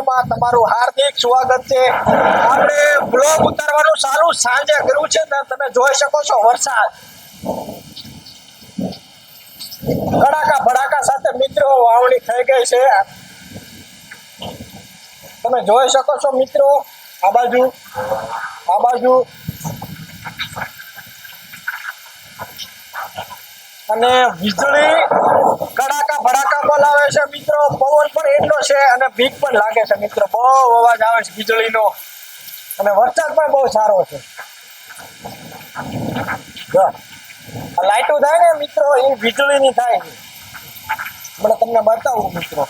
વિડીયોમાં તમારું હાર્દિક સ્વાગત છે. આપણે બ્લોગ ઉતારવાનું સારું સાંજે કર્યું છે તમે જોઈ શકો છો વરસાદ. કડાકા ભડાકા સાથે મિત્રો, વાવણી થઈ ગઈ છે. તમે જોઈ શકો છો મિત્રો, આ બાજુ આ બાજુ. અને વીજળી કડાકા ભડાકા બોલાવે છે, મિત્રો. પવન પણ એટલો છે અને બીક પણ લાગે છે, મિત્રો. બહુ અવાજ આવે છે વીજળીનો. અને વરસાદ પણ બહુ સારો છે. જો. લાઈટો થાય ને, મિત્રો, એ વીજળીની થાય મને તમને બતાવું, મિત્રો.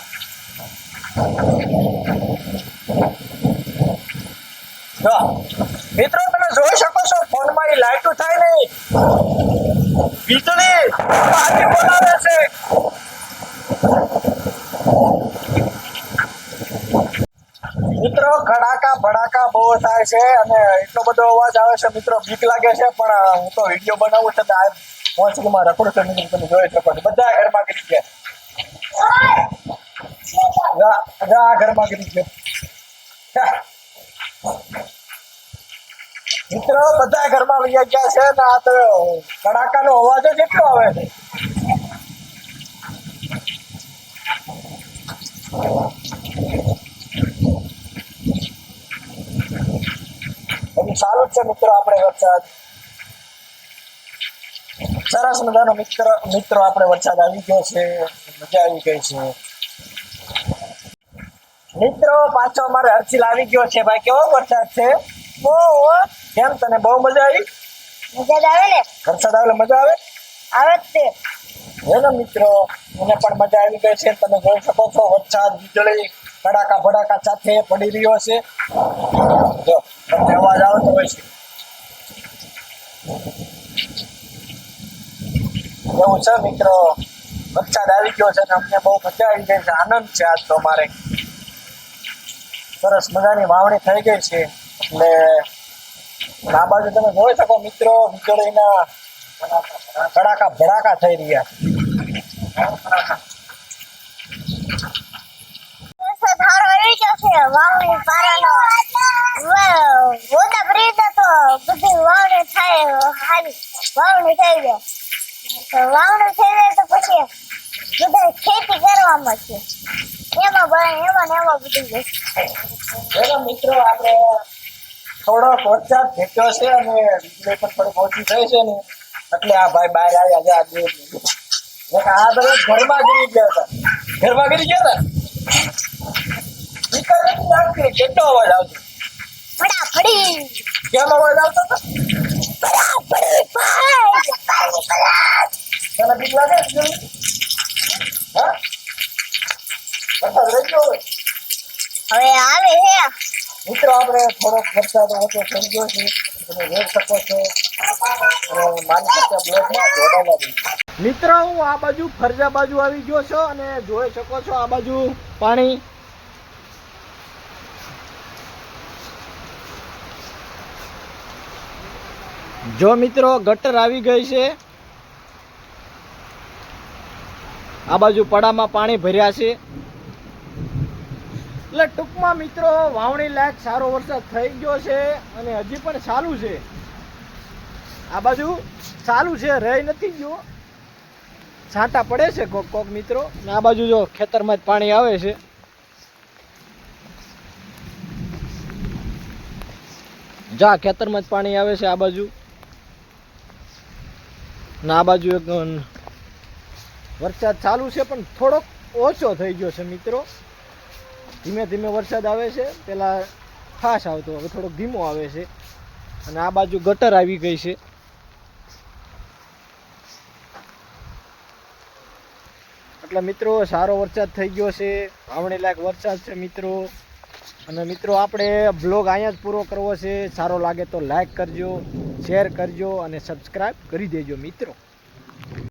મિત્રો, તમે જોઈ શકો છો, ફોનમાં એ લાઈટો થાય નહીં. વીજળી. બોલાવે છે. મિત્રો, કડાકા ભડાકા બહુ થાય છે અને એટલો બધો અવાજ આવે છે. મિત્રો, બીક લાગે છે, પણ હું તો વીડિયો બનાવું છે આ મોસરીમાં રખડું છે, મિત્રો, તમે જોઈ શકો છો. બધા ઘરમાં ગરી ગયા આ ઘરમાં ગરી ગયા મિત્રો, બધા ઘરમાં વહી ગયા છે, ને આ તો કડાકાનો અવાજ જ એટલો આવે છે બધું સારું જ છે મિત્રો આપણે વરસાદ. સરસ મજાનો મિત્ર મિત્રો આપણે વરસાદ આવી ગયો છે. મજા આવી ગઈ છે. મિત્રો પાછો અમારે હર્ષિલ આવી ગયો છે. ભાઈ કેવો વરસાદ છે? બહુ કેમ તને બહુ મજા આવી? મજા આવે ને? વરસાદ આવે મજા આવે? આવે જ તે હે ને મિત્રો મને પણ મજા આવી ગઈ છે. તમે જોઈ શકો છો વરસાદ વીજળી. કડાકા ભડાકા સાથે પડી રહ્યો છે. જો, તમને અવાજ આવતો હોય છે. એવું છે મિત્રો? વરસાદ આવી ગયો છે અને અમને બહુ મજા આવી ગઈ છે. આનંદ છે આજ તો અમારે. સરસ મજાની વાવણી થઈ ગઈ છે. એટલે આ બાજુ તમે જોઈ શકો મિત્રો, વીજળીના કડાકા ભડાકા થઈ રહ્યા વરસાદ સારો આવી ગયો છે વાવણી પારાનો ગોદા બ્રિજ તો બધી વાવણી થાય, હારી. વાવણી થઈ જાય વાવણી થઈ જાય તો પછી બધા ખેતી કરવામાં છે એમાં ભાઈ એમાં ને એમાં બધું. ચલો મિત્રો, આપણે થોડોક વરસાદ ભેટ્યો છે અને વીજળી પણ થોડી ઓછી થઈ છે ને, એટલે આ ભાઈ બહાર આવ્યા છે આ બે આ બધા ઘરમાં ગીરી ગયા હતા. ઘરમાં ગીરી ગયા હતા? નીકળ નથી કેટલો અવાજ આવતો ફટાફડી કેમ અવાજ આવતો હતો ફટાફડી ભાઈ તને બીક લાગે હા વરસાદ રહી હવે હવે આવે છે. મિત્રો આપણે થોડોક વરસાદ ઓછો થઈ ગયો છે તમે જોઈ શકો છો. મિત્રો હું આ બાજુ ફરજા બાજુ આવી ગયો છો અને જોઈ શકો છો આ બાજુ પાણી જો મિત્રો ગટર આવી ગઈ છે, આ બાજુ પડામાં પાણી ભર્યા છે. એટલે ટૂંકમાં મિત્રો વાવણી લાયક સારો વરસાદ થઈ ગયો છે અને હજી પણ ચાલુ છે. આ બાજુ ચાલુ છે, રહી નથી ગયો. છાંટા પડે છે કોક કોક મિત્રો. ને આ બાજુ જો ખેતરમાં જ પાણી આવે છે. જા ખેતરમાં જ પાણી આવે છે આ બાજુ. ને આ બાજુ એક વરસાદ ચાલુ છે, પણ થોડોક ઓછો થઈ ગયો છે, મિત્રો. ધીમે ધીમે વરસાદ આવે છે. પેલા ખાસ આવતો, હવે થોડોક ધીમો આવે છે. અને આ બાજુ ગટર આવી ગઈ છે. એટલે મિત્રો, સારો વરસાદ થઈ ગયો છે. વાવણી લાયક વરસાદ છે, મિત્રો. અને મિત્રો, આપણે બ્લોગ અહીંયા જ પૂરો કરવો છે. સારો લાગે તો લાઈક કરજો. શેર કરજો અને સબસ્ક્રાઈબ કરી દેજો મિત્રો.